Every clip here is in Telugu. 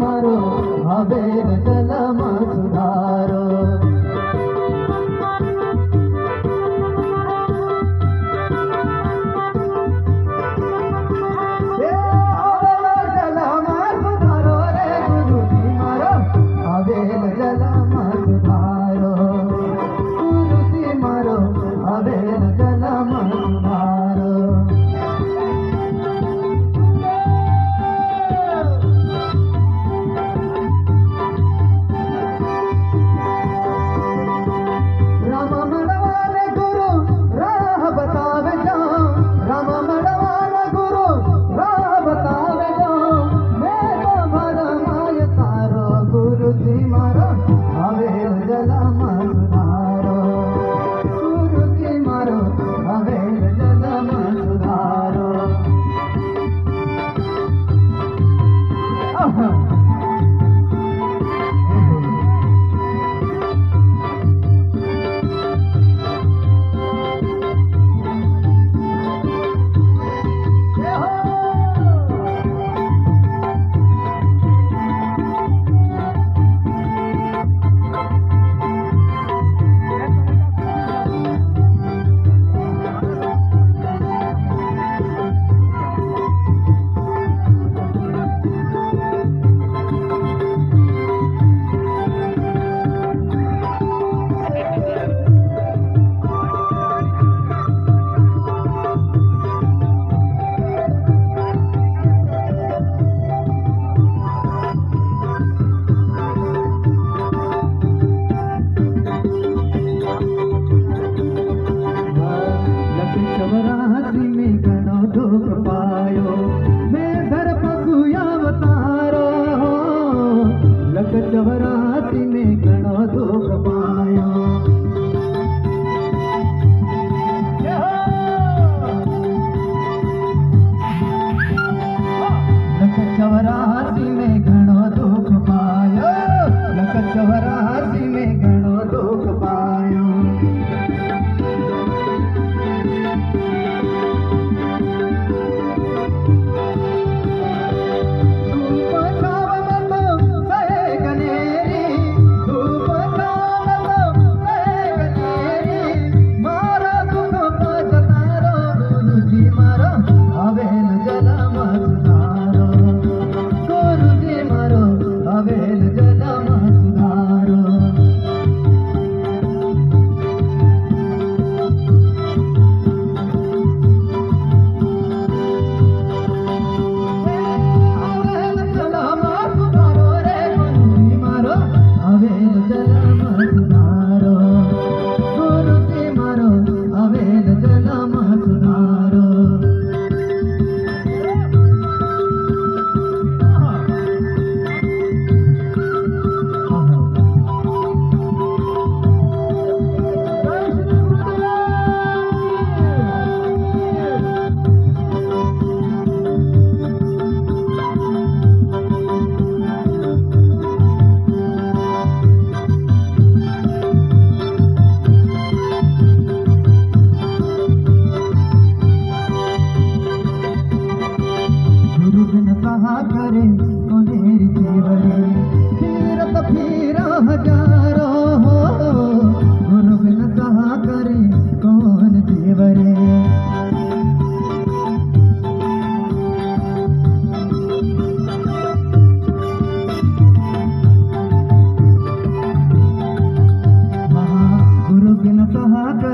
మరో అవేర కలమ సుధారో అవేల కలమ సుధారో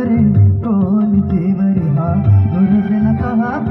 ದೇವರೇ ಓ ದೇವರೇ ಹಾ ಗುರುವಿನ ಸಹಾಗ